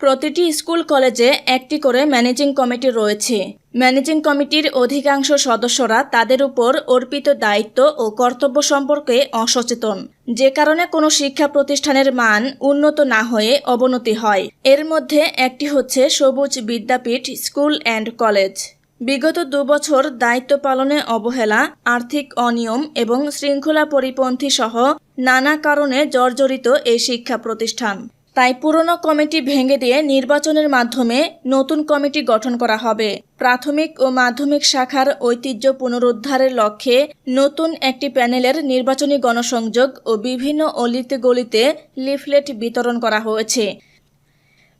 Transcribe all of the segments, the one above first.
প্রতিটি স্কুল কলেজে একটি করে ম্যানেজিং কমিটি রয়েছে। ম্যানেজিং কমিটির অধিকাংশ সদস্যরা তাদের উপর অর্পিত দায়িত্ব ও কর্তব্য সম্পর্কে অসচেতন। যে কারণে কোনো শিক্ষা প্রতিষ্ঠানের মান উন্নত না হয়ে অবনতি হয়। এর মধ্যে একটি হচ্ছে সবুজ বিদ্যাপীঠ স্কুল অ্যান্ড কলেজ। বিগত দুবছর দায়িত্ব পালনে অবহেলা, আর্থিক অনিয়ম এবং শৃঙ্খলা পরিপন্থী সহ নানা কারণে জর্জরিত এই শিক্ষা প্রতিষ্ঠান। তাই পুরনো কমিটি ভেঙে দিয়ে নির্বাচনের মাধ্যমে নতুন কমিটি গঠন করা হবে। প্রাথমিক ও মাধ্যমিক শাখার ঐতিহ্য পুনরুদ্ধারের লক্ষ্যে নতুন একটি প্যানেলের নির্বাচনী গণসংযোগ ও বিভিন্ন অলিতে গলিতে লিফলেট বিতরণ করা হয়েছে।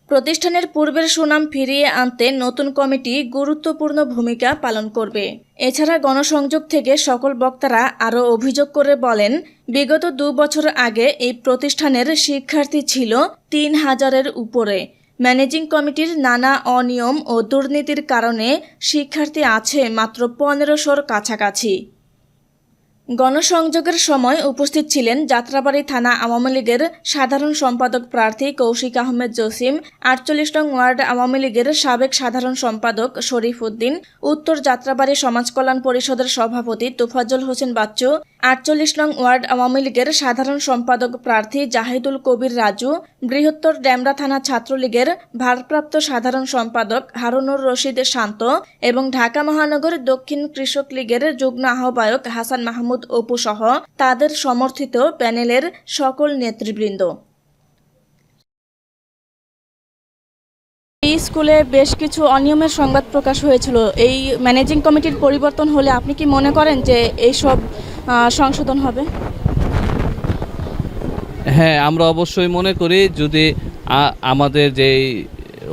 প্রতিষ্ঠানের পূর্বের সুনাম ফিরিয়ে আনতে নতুন কমিটি গুরুত্বপূর্ণ ভূমিকা পালন করবে। এছাড়া গণসংযোগ থেকে সকল বক্তারা আরও অভিযোগ করে বলেন, বিগত দু বছর আগে এই প্রতিষ্ঠানের শিক্ষার্থী ছিল তিন হাজারের উপরে। ম্যানেজিং কমিটির নানা অনিয়ম ও দুর্নীতির কারণে শিক্ষার্থী আছে মাত্র পনেরোশোর কাছাকাছি। গণসংযোগের সময় উপস্থিত ছিলেন যাত্রাবাড়ি থানা আওয়ামী লীগের সাধারণ সম্পাদক প্রার্থী কৌশিক আহমেদ জসিম, আটচল্লিশ নং ওয়ার্ড আওয়ামী লীগের সাবেক সাধারণ সম্পাদক শরীফ উদ্দিন, উত্তর যাত্রাবাড়ি সমাজ কল্যাণ পরিষদের সভাপতি তোফাজ্জল হোসেন বাচ্চু আটচল্লিশ নং ওয়ার্ড আওয়ামী লীগের সাধারণ সম্পাদক প্রার্থী জাহিদুল কবির রাজু, বৃহত্তর ড্যামরা থানা ছাত্রলীগের ভারপ্রাপ্ত সাধারণ সম্পাদক হারুনুর রশিদ শান্ত এবং ঢাকা মহানগর দক্ষিণ কৃষক লীগের যুগ্ম আহ্বায়ক হাসান মাহমুদ অপু সহ তাদের সমর্থিত প্যানেলের সকল নেতৃবৃন্দ। এই স্কুলে বেশ কিছু অনিয়মের সংবাদ প্রকাশ হয়েছিল। এই ম্যানেজিং কমিটির পরিবর্তন হলে আপনি কি মনে করেন যে এইসব সংশোধন হবে? হ্যাঁ আমরা অবশ্যই মনে করি যদি আমাদের যেই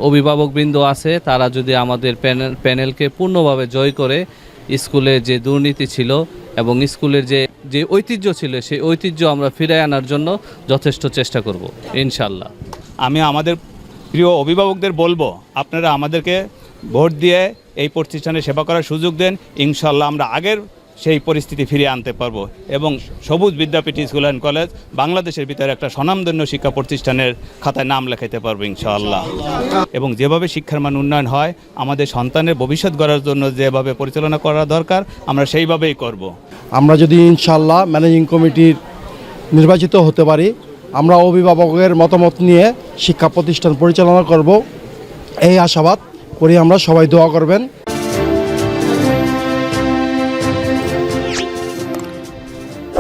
অভিভাবকবৃন্দ আছে তারা যদি আমাদের প্যানেল প্যানেলকে পূর্ণভাবে জয় করে স্কুলে যে দুর্নীতি ছিল এবং স্কুলের যে যে ঐতিহ্য ছিল সেই ঐতিহ্য আমরা ফিরে আনার জন্য যথেষ্ট চেষ্টা করব ইনশাল্লাহ আমি আমাদের প্রিয় অভিভাবকদের বলব আপনারা আমাদেরকে ভোট দিয়ে এই প্রতিষ্ঠানে সেবা করার সুযোগ দেন। ইনশাল্লাহ আমরা আগের সেই পরিস্থিতি ফিরিয়ে আনতে পারব। এবং সবুজ বিদ্যাপীঠ স্কুল অ্যান্ড কলেজ বাংলাদেশের ভিতরে একটা স্বনামধন্য শিক্ষা প্রতিষ্ঠানের খাতায় নাম লেখাইতে পারব ইনশাআল্লাহ। এবং যেভাবে শিক্ষার মান উন্নয়ন হয়, আমাদের সন্তানের ভবিষ্যৎ গড়ার জন্য যেভাবে পরিচালনা করা দরকার, আমরা সেইভাবেই করব। আমরা যদি ইনশাল্লাহ ম্যানেজিং কমিটির নির্বাচিত হতে পারি, আমরা অভিভাবকের মতামত নিয়ে শিক্ষা প্রতিষ্ঠান পরিচালনা করব। এই আশাবাদ করি আমরা সবাই দোয়া করবেন।